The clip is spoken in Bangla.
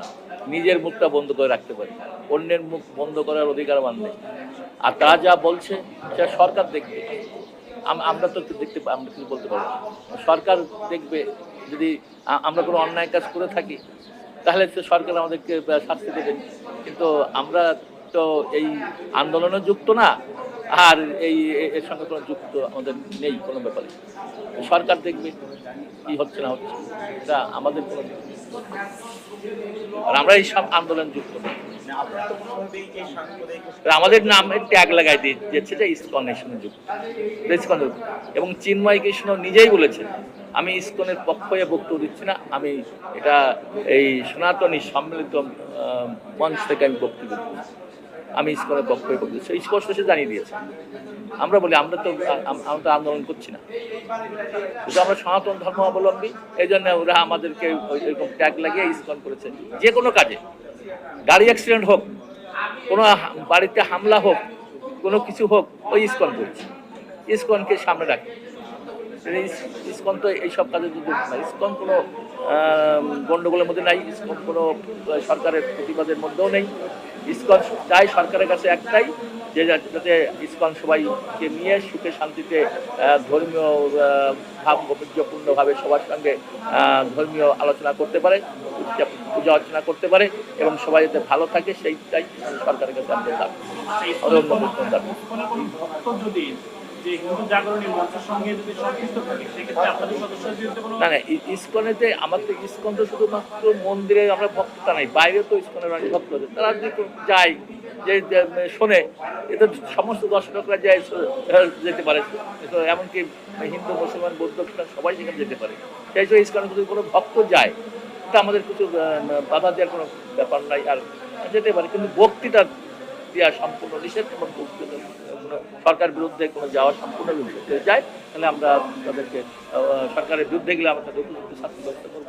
না। নিজের মুখটা বন্ধ করে রাখতে পারি। অন্যের মুখ বন্ধ করার অধিকার আমার নেই। আর তারা যা বলছে সেটা সরকার দেখবে। আমরা তো দেখতে আমরা কিছু বলতে পারব। সরকার দেখবে, যদি আমরা কোনো অন্যায় কাজ করে থাকি, তাহলে তো সরকার আমাদেরকে শাস্তি দেবেন কিন্তু আমরা তো এই আন্দোলনে যুক্ত না, আর এই এর সঙ্গে কোনো যুক্ত আমাদের নেই কোনো ব্যাপারে। সরকার দেখবে কি হচ্ছে না হচ্ছে। এটা আমাদের কোনো আর আমরা এই সব আন্দোলন যুক্ত। আমাদের নামে ট্যাগ লাগাই দিয়ে দিচ্ছে যে ইস্কনের সঙ্গে যুক্ত। ইস্কন এবং চিন্ময় কৃষ্ণ নিজেই বলেছেন, আমি ইস্কনের পক্ষে বক্তব্য দিচ্ছি না, আমি এটা এই সনাতনী সম্মিলিত মঞ্চ থেকে আমি বক্তব্য দিচ্ছি। আমি ইসকনের পক্ষ হয়ে বক্তব্য দিচ্ছি স্পষ্ট সে জানিয়ে দিয়েছে। আমরা বলি, আমরা তো আমরা তো আন্দোলন করছি না। কিন্তু আমরা সনাতন ধর্মাবলম্বী এই জন্য ওরা আমাদেরকে এরকম ট্যাগ লাগিয়ে ইসকন করেছে। যে কোনো কাজে, গাড়ি অ্যাক্সিডেন্ট হোক, কোনো বাড়িতে হামলা হোক, কোনো কিছু হোক, ওই ইসকন করছে। ইস্কনকে সামনে রাখে। ইসকন তো এইসব কাজে যুক্ত না। ইসকন কোনো আম, গন্ডগোলের মধ্যে নাই ইসকন কোনো সরকারের প্রতিবাদের মধ্যেও নেই। ইসকন চাই সরকারের কাছে একটাই যে যাতে ইসকন সবাইকে নিয়ে সুখে শান্তিতে ধর্মীয় ভাব ঐতিহ্যপূর্ণভাবে সবার সঙ্গে ধর্মীয় আলোচনা করতে পারে পূজা- পূজা অর্চনা করতে পারে এবং সবাই যাতে ভালো থাকে সেইটাই সরকারের কাছে আমাদের দাবি যে ইসকন তো শুধুমাত্র মন্দিরে আমরা নাই তো তারা যে শোনে সমস্ত দর্শকরা যায় যেতে পারে। এমনকি হিন্দু, মুসলমান, বৌদ্ধ সবাই সেখানে যেতে পারে। সেই জন্য ইসকনে যদি কোনো ভক্ত যায়, তা আমাদের কিছু বাধা দেওয়ার কোনো ব্যাপার নাই, আর যেতে পারে। কিন্তু ভক্তিটা দেওয়া সম্পূর্ণ নিষেধ এবং সরকার বিরুদ্ধে কোনো যাওয়া সম্পূর্ণ নিষেধ হয়ে যায়। তাহলে আমরা তাদেরকে সরকারের বিরুদ্ধে গেলে আমরা তাদের উপযুক্ত শাস্তি ব্যবস্থা করব।